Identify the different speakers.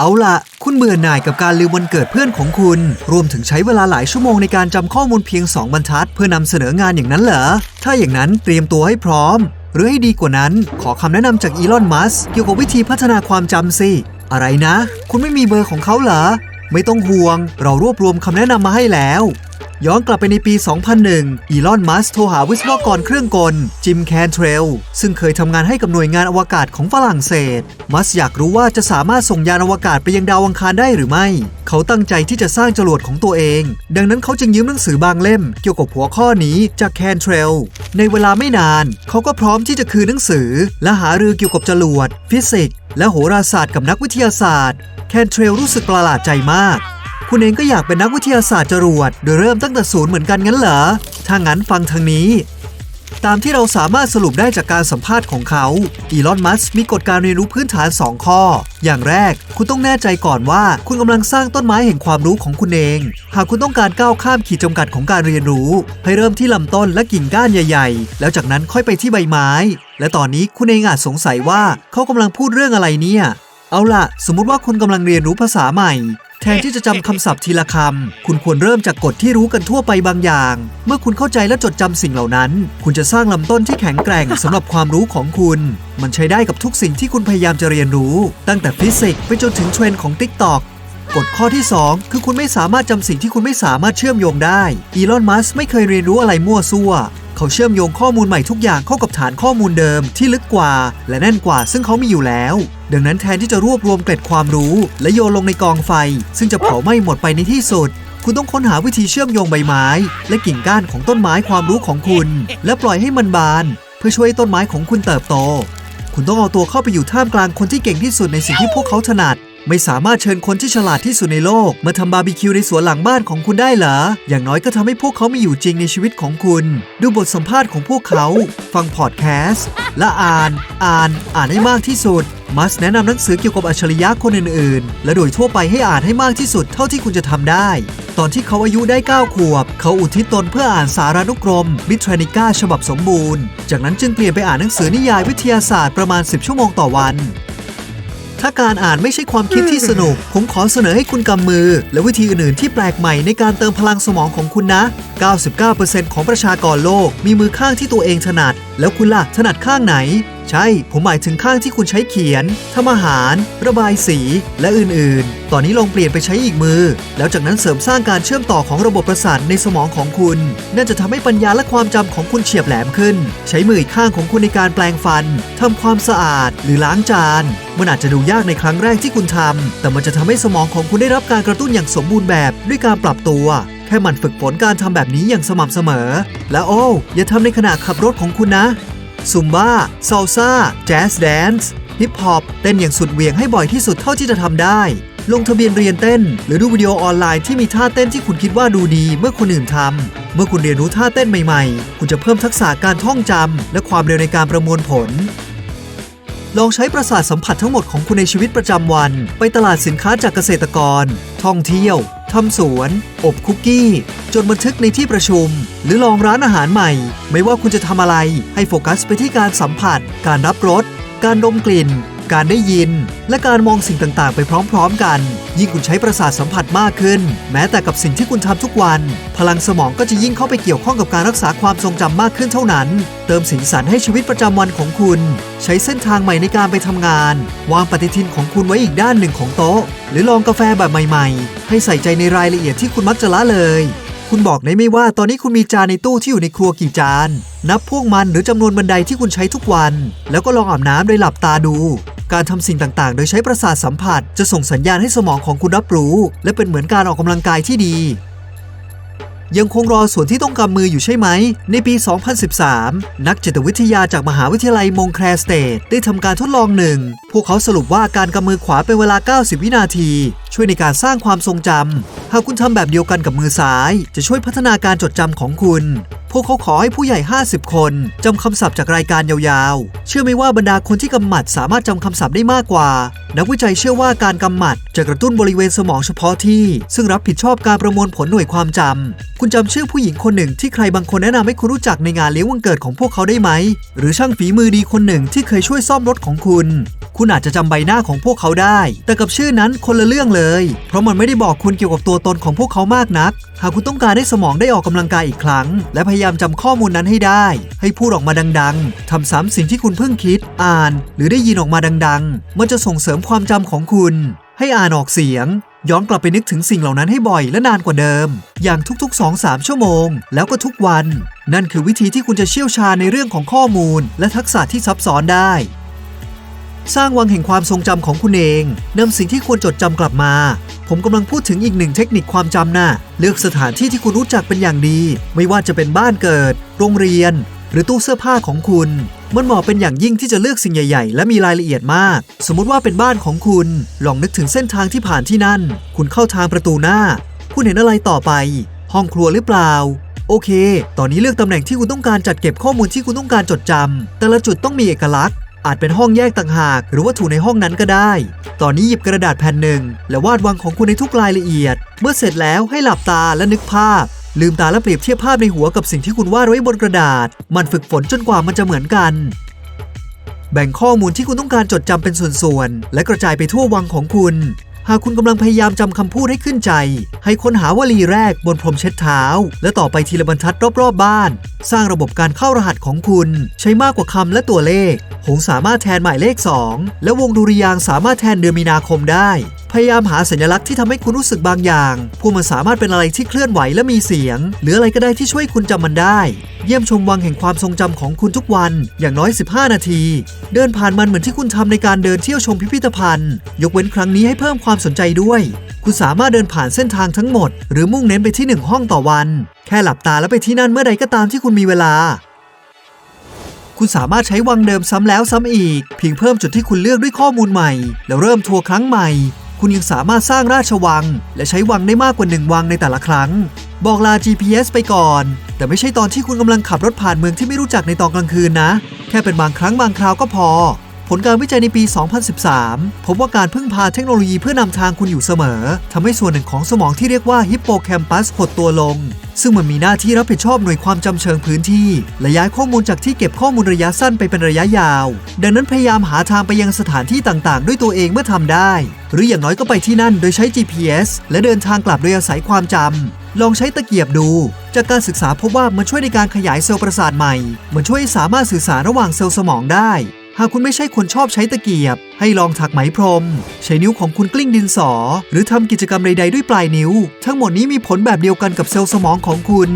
Speaker 1: เอาล่ะคุณเบื่อหน่ายกับการลืมวันเกิดเพื่อนของคุณ รวมถึงใช้เวลาหลายชั่วโมงในการจำข้อมูลเพียง 2 บรรทัด เพื่อนำเสนองานอย่างนั้นเหรอ ถ้าอย่างนั้นเตรียมตัวให้พร้อม หรือให้ดีกว่านั้น ขอคำแนะนำจากอีลอน มัสเกี่ยวกับวิธีพัฒนาความจำสิ อะไรนะ คุณไม่มีเบอร์ของเขาเหรอ ไม่ต้องห่วง เรารวบรวมคำแนะนำมาให้แล้ว ย้อนกลับไปในปี 2001 อีลอน มัสก์โทรหาวิศวกรเครื่องกล จิม แคนเทรล ซึ่งเคยทำงานให้กับหน่วยงานอวกาศของฝรั่งเศส มัสอยากรู้ว่าจะสามารถส่งยานอวกาศไปยังดาวอังคารได้หรือไม่ เขาตั้งใจที่จะสร้างจรวดของตัวเอง ดังนั้นเขาจึงยืมหนังสือบางเล่มเกี่ยวกับหัวข้อนี้จากแคนเทรล ในเวลาไม่นาน เขาก็พร้อมที่จะคืนหนังสือ และหารือเกี่ยวกับจรวด ฟิสิกส์และโหราศาสตร์กับนักวิทยาศาสตร์ แคนเทรลรู้สึกประหลาดใจมาก คุณเองก็อยากเป็นนักวิทยาศาสตร์จรวด โดยเริ่มตั้งแต่ศูนย์เหมือนกันงั้นเหรอ ถ้างั้นฟังทางนี้ ตามที่เราสามารถสรุปได้จากการสัมภาษณ์ของเขา อีลอน มัสก์มีกฎการเรียนรู้พื้นฐาน 2 ข้อ อย่างแรก คุณต้องแน่ใจก่อนว่า คุณกำลังสร้างต้นไม้แห่งความรู้ของคุณเอง หากคุณต้องการก้าวข้ามขีดจำกัดของการเรียนรู้ ให้เริ่มที่ลำต้นและกิ่งก้านใหญ่ ๆ แล้วจากนั้นค่อยไปที่ใบไม้ และตอนนี้คุณเองอาจสงสัยว่าเขากำลังพูดเรื่องอะไรเนี่ยเอาล่ะ สมมุติว่าคุณกำลังเรียนรู้ภาษาใหม่ แทนที่จะจำคำศัพท์ทีละคำ คุณควรเริ่มจากกฎที่รู้กันทั่วไปบางอย่าง เมื่อคุณเข้าใจและจดจำสิ่งเหล่านั้น คุณจะสร้างลำต้นที่แข็งแกร่งสำหรับความรู้ของคุณ มันใช้ได้กับทุกสิ่งที่คุณพยายามจะเรียนรู้ ตั้งแต่ฟิสิกส์ไปจนถึงเทรนด์ของ TikTok กฎข้อที่ 2 คือคุณไม่สามารถจำสิ่งที่คุณไม่สามารถเชื่อมโยงได้ อีลอน มัสไม่เคยเรียนรู้อะไรมั่วซั่ว เขาเชื่อมโยงข้อมูลใหม่ทุกอย่างเข้ากับฐานข้อมูลเดิมที่ลึกกว่า และแน่นกว่าซึ่งเขามีอยู่แล้ว ดังนั้นแทนที่จะรวบรวมเกร็ดความรู้ และโยนลงในกองไฟ ซึ่งจะเผาไหม้หมดไปในที่สุด คุณต้องค้นหาวิธีเชื่อมโยงใบไม้ และกิ่งก้านของต้นไม้ความรู้ของคุณ และปล่อยให้มันบาน เพื่อช่วยให้ต้นไม้ของคุณเติบโต คุณต้องเอาตัวเข้าไปอยู่ท่ามกลางคนที่เก่งที่สุดในสิ่งที่พวกเขาถนัด ไม่สามารถเชิญคนที่ฉลาดที่สุดในโลก มาทำบาร์บีคิวในสวนหลังบ้านของคุณได้เหรอ อย่างน้อยก็ทำให้พวกเขามีอยู่จริงในชีวิตของคุณ ดูบทสัมภาษณ์ของพวกเขา ฟังพอดแคสต์ และอ่าน อ่าน อ่านให้มากที่สุด มัสแนะนำหนังสือเกี่ยวกับอัจฉริยะคนอื่นๆ และโดยทั่วไปให้อ่านให้มากที่สุดเท่าที่คุณจะทำได้ ตอนที่เขาอายุได้ 9 ขวบ เขาอุทิศตนเพื่ออ่านสารานุกรมบิทรานิก้าฉบับสมบูรณ์ จากนั้นจึงเปลี่ยนไปอ่านหนังสือนิยายวิทยาศาสตร์ประมาณ 10 ชั่วโมงต่อวัน ถ้าการอ่านไม่ใช่ความคิดที่สนุก ผมขอเสนอให้คุณกำมือ และวิธีอื่นๆที่แปลกใหม่ในการเติมพลังสมองของคุณนะ 99%ของประชากรโลก มีมือข้างที่ตัวเองถนัด แล้วคุณล่ะถนัดข้างไหน ใช่ ผมหมายถึงข้างที่คุณใช้เขียนทำอาหาร ระบายสี และอื่นๆ ตอนนี้ลองเปลี่ยนไปใช้อีกมือ แล้วจากนั้นเสริมสร้างการเชื่อมต่อของระบบประสาทในสมองของคุณน่าจะทำให้ปัญญาและความจำของคุณเฉียบแหลมขึ้น ใช้มืออีกข้างของคุณในการแปลงฟันทำความสะอาด หรือล้างจาน มันอาจจะดูยากในครั้งแรกที่คุณทำแต่มันจะทำให้สมองของคุณได้รับการกระตุ้นอย่างสมบูรณ์แบบด้วยการปรับตัวแค่มันฝึกฝนการทำแบบนี้อย่างสม่ำเสมอ และโอ้ อย่าทำในขณะขับรถของคุณนะ ซุมบ้าซาลซ่า แจ๊สแดนซ์ ฮิปฮอป เต้นอย่างสุดเหวี่ยงให้บ่อยที่สุดเท่าที่จะทำได้ ลงทะเบียนเรียนเต้น หรือดูวิดีโอออนไลน์ที่มีท่าเต้นที่คุณคิดว่าดูดีเมื่อคนอื่นทำ เมื่อคุณเรียนรู้ท่าเต้นใหม่ๆ คุณจะเพิ่มทักษะการท่องจำและความเร็วในการประมวลผลลองใช้ประสาทสัมผัสทั้งหมดของคุณในชีวิตประจำวัน ไปตลาดสินค้าจากเกษตรกร ท่องเที่ยว ทำสวน อบคุกกี้ จดบันทึกในที่ประชุม หรือลองร้านอาหารใหม่ ไม่ว่าคุณจะทำอะไร ให้โฟกัสไปที่การสัมผัส การรับรส การดมกลิ่น การได้ยิน และการมองสิ่งต่างๆ ไปพร้อมๆกัน ยิ่งคุณใช้ประสาทสัมผัสมากขึ้น แม้แต่กับสิ่งที่คุณทำทุกวัน พลังสมองก็จะยิ่งเข้าไปเกี่ยวข้องกับการรักษาความทรงจำมากขึ้นเท่านั้น เติมสีสันให้ชีวิตประจำวันของคุณ ใช้เส้นทางใหม่ในการไปทำงาน วางปฏิทินของคุณไว้อีกด้านหนึ่งของโต๊ะ หรือลองกาแฟแบบใหม่ ๆ ให้ใส่ใจในรายละเอียดที่คุณมักจะละเลยคุณบอกได้ไหมว่าตอนนี้คุณมีจานในตู้ที่อยู่ในครัวกี่จาน นับพวกมันหรือจำนวนบันไดที่คุณใช้ทุกวัน แล้วก็ลองอาบน้ำโดยหลับตาดู การทำสิ่งต่างๆ โดยใช้ประสาทสัมผัส จะส่งสัญญาณให้สมองของคุณรับรู้ และเป็นเหมือนการออกกำลังกายที่ดี ยังคงรอส่วนที่ต้องกำมืออยู่ใช่ไหม ในปี 2013 นักจิตวิทยาจากมหาวิทยาลัยมงแคลสเตทได้ทำการทดลองหนึ่ง พวกเขาสรุปว่าการกำมือขวาเป็นเวลา 90 วินาที ช่วยในการสร้างความทรงจำ หากคุณทำแบบเดียวกันกับมือซ้าย จะช่วยพัฒนาการจดจำของคุณ พวกเขาขอให้ผู้ใหญ่ 50 คนจำคำศัพท์จากรายการยาวๆ เชื่อไหมว่าบรรดาคนที่กำหมัดสามารถจำคำศัพท์ได้มากกว่า นักวิจัยเชื่อว่าการกำหมัดจะกระตุ้นบริเวณสมองเฉพาะที่ ซึ่งรับผิดชอบการประมวลผลหน่วยความจำ คุณจำชื่อผู้หญิงคนหนึ่งที่ใครบางคนแนะนำให้คุณรู้จักในงานเลี้ยงวันเกิดของพวกเขาได้ไหม หรือช่างฝีมือดีคนหนึ่งที่เคยช่วยซ่อมรถของคุณ คุณอาจจะจำใบหน้าของพวกเขาได้ แต่กับชื่อนั้นคนละเรื่องเลย เพราะมันไม่ได้บอกคุณเกี่ยวกับตัวตนของพวกเขามากนัก หากคุณต้องการให้สมองได้ออกกำลังกายอีกครั้ง และพยายามจำข้อมูลนั้นให้ได้ ให้พูดออกมาดัง ๆทำซ้ำสิ่งที่คุณเพิ่งคิด อ่าน หรือได้ยินออกมาดัง ๆ มันจะส่งเสริมความจำของคุณ ให้อ่านออกเสียงย้อนกลับไปนึกถึงสิ่งเหล่านั้นให้บ่อยและนานกว่าเดิม อย่างทุกๆ 2-3 ชั่วโมง แล้วก็ทุกวัน นั่นคือวิธีที่คุณจะเชี่ยวชาญในเรื่องของข้อมูล และทักษะที่ซับซ้อนได้ สร้างวังแห่งความทรงจำของคุณเองนำสิ่งที่ควรจดจำกลับมา ผมกำลังพูดถึงอีกหนึ่งเทคนิคความจำนะ่ะเลือกสถานที่ที่คุณรู้จักเป็นอย่างดี ไม่ว่าจะเป็นบ้านเกิด โรงเรียน หรือตู้เสื้อผ้าของคุณมันเหมาะเป็นอย่างยิ่งที่จะเลือกสิ่งใหญ่ ๆ และมีรายละเอียดมาก สมมุติว่าเป็นบ้านของคุณ ลองนึกถึงเส้นทางที่ผ่านที่นั่น คุณเข้าทางประตูหน้า คุณเห็นอะไรต่อไป ห้องครัวหรือเปล่า โอเค ตอนนี้เลือกตำแหน่งที่คุณต้องการจัดเก็บข้อมูลที่คุณต้องการจดจำ แต่ละจุดต้องมีเอกลักษณ์ อาจเป็นห้องแยกต่างหาก หรือว่าถูกในห้องนั้นก็ได้ ตอนนี้หยิบกระดาษแผ่นหนึ่ง และวาดวังของคุณในทุกรายละเอียด เมื่อเสร็จแล้วให้หลับตาและนึกภาพ ลืมตาและเปรียบเทียบภาพในหัวกับสิ่งที่คุณวาดไว้บนกระดาษ มันฝึกฝนจนกว่ามันจะเหมือนกัน แบ่งข้อมูลที่คุณต้องการจดจำเป็นส่วนๆและกระจายไปทั่ววังของคุณหากคุณกำลังพยายามจำคำพูดให้ขึ้นใจ ให้ค้นหาวลีแรกบนพรมเช็ดเท้า และต่อไปทีละบรรทัดรอบๆบ้าน สร้างระบบการเข้ารหัสของคุณ ใช้มากกว่าคำและตัวเลข หงสามารถแทนหมายเลข 2 และวงดุริยางสามารถแทนเดือนมีนาคมได้ พยายามหาสัญลักษณ์ที่ทำให้คุณรู้สึกบางอย่าง พวกมันสามารถเป็นอะไรที่เคลื่อนไหวและมีเสียง หรืออะไรก็ได้ที่ช่วยคุณจำมันได้ เยี่ยมชมวังแห่งความทรงจำของคุณทุกวันอย่างน้อย 15 นาที เดินผ่านมันเหมือนที่คุณทำในการเดินเที่ยวชมพิพิธภัณฑ์ ยกเว้นครั้งนี้ให้เพิ่มความสนใจด้วย คุณสามารถเดินผ่านเส้นทางทั้งหมด หรือมุ่งเน้นไปที่หนึ่งห้องต่อวัน แค่หลับตาแล้วไปที่นั่นเมื่อใดก็ตามที่คุณมีเวลา คุณสามารถใช้วังเดิมซ้ำแล้วซ้ำอีก เพียงเพิ่มจุดที่คุณเลือกด้วยข้อมูลใหม่ แล้วเริ่มทัวร์ครั้งใหม่ คุณยังสามารถสร้างราชวัง และใช้วังได้มากกว่าหนึ่งวังในแต่ละครั้ง บอกลา GPS ไปก่อน แต่ไม่ใช่ตอนที่คุณกำลังขับรถผ่านเมืองที่ไม่รู้จักในตอนกลางคืนนะ แค่เป็นบางครั้งบางคราวก็พอ ผลการวิจัยในปี 2013 พบว่าการพึ่งพาเทคโนโลยีเพื่อนำทางคุณอยู่เสมอ ทำให้ส่วนหนึ่งของสมองที่เรียกว่าฮิปโปแคมปัสหดตัวลง ซึ่งมันมีหน้าที่รับผิดชอบหน่วยความจำเชิงพื้นที่ และย้ายข้อมูลจากที่เก็บข้อมูลระยะสั้นไปเป็นระยะยาว ดังนั้นพยายามหาทางไปยังสถานที่ต่างๆ ด้วยตัวเองเมื่อทำได้ หรืออย่างน้อยก็ไปที่นั่นโดยใช้ GPS และเดินทางกลับโดยอาศัยความจำลองใช้ตะเกียบดู จากการศึกษาพบว่ามันช่วยในการขยายเซลล์ประสาทใหม่ มันช่วยให้สามารถสื่อสารระหว่างเซลล์สมองได้ หากคุณไม่ใช่คนชอบใช้ตะเกียบ ให้ลองถักไหมพรม ใช้นิ้วของคุณกลิ้งดินสอ หรือทำกิจกรรมใดๆด้วยปลายนิ้ว ทั้งหมดนี้มีผลแบบเดียวกันกับเซลล์สมองของคุณ